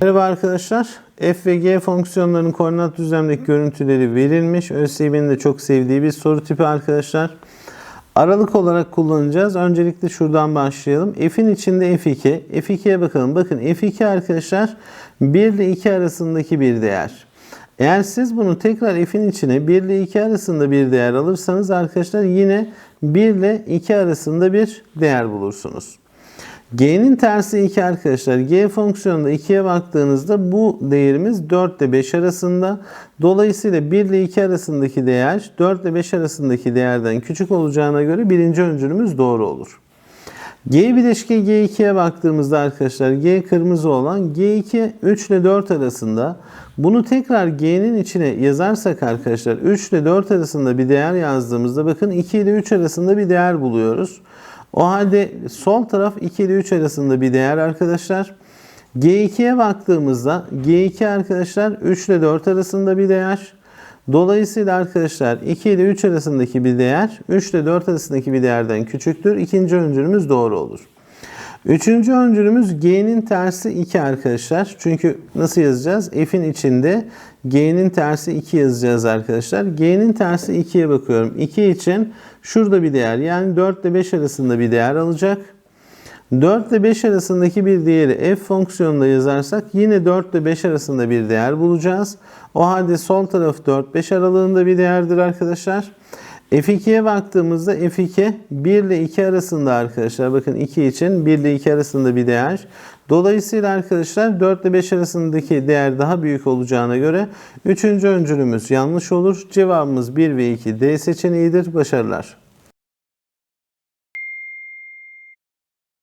Merhaba arkadaşlar. F ve G fonksiyonlarının koordinat düzlemdeki görüntüleri verilmiş. ÖSYM'nin de çok sevdiği bir soru tipi arkadaşlar. Aralık olarak kullanacağız. Öncelikle şuradan başlayalım. F'in içinde F2. F2'ye bakalım. Bakın F2 arkadaşlar 1 ile 2 arasındaki bir değer. Eğer siz bunu tekrar f'in içine 1 ile 2 arasında bir değer alırsanız arkadaşlar yine 1 ile 2 arasında bir değer bulursunuz. G'nin tersi 2 arkadaşlar. G fonksiyonunda 2'ye baktığınızda bu değerimiz 4 ile 5 arasında. Dolayısıyla 1 ile 2 arasındaki değer 4 ile 5 arasındaki değerden küçük olacağına göre birinci öncülümüz doğru olur. G bileşke G2'ye baktığımızda arkadaşlar G kırmızı olan G2 3 ile 4 arasında bunu tekrar G'nin içine yazarsak arkadaşlar 3 ile 4 arasında bir değer yazdığımızda bakın 2 ile 3 arasında bir değer buluyoruz. O halde sol taraf 2 ile 3 arasında bir değer arkadaşlar. G2'ye baktığımızda G2 arkadaşlar 3 ile 4 arasında bir değer. Dolayısıyla arkadaşlar 2 ile 3 arasındaki bir değer 3 ile 4 arasındaki bir değerden küçüktür. İkinci öncülümüz doğru olur. Üçüncü öncülümüz G'nin tersi 2 arkadaşlar. Çünkü nasıl yazacağız? F'in içinde G'nin tersi 2 yazacağız arkadaşlar. G'nin tersi 2'ye bakıyorum. 2 için şurada bir değer yani 4 ile 5 arasında bir değer alacak. 4 ile 5 arasındaki bir değeri f fonksiyonunda yazarsak yine 4 ile 5 arasında bir değer bulacağız. O halde sol taraf 4-5 aralığında bir değerdir arkadaşlar. F2'ye baktığımızda F2 1 ile 2 arasında arkadaşlar. Bakın 2 için 1 ile 2 arasında bir değer. Dolayısıyla arkadaşlar 4 ile 5 arasındaki değer daha büyük olacağına göre 3. öncülümüz yanlış olur. Cevabımız 1 ve 2 D seçeneğidir. Başarılar.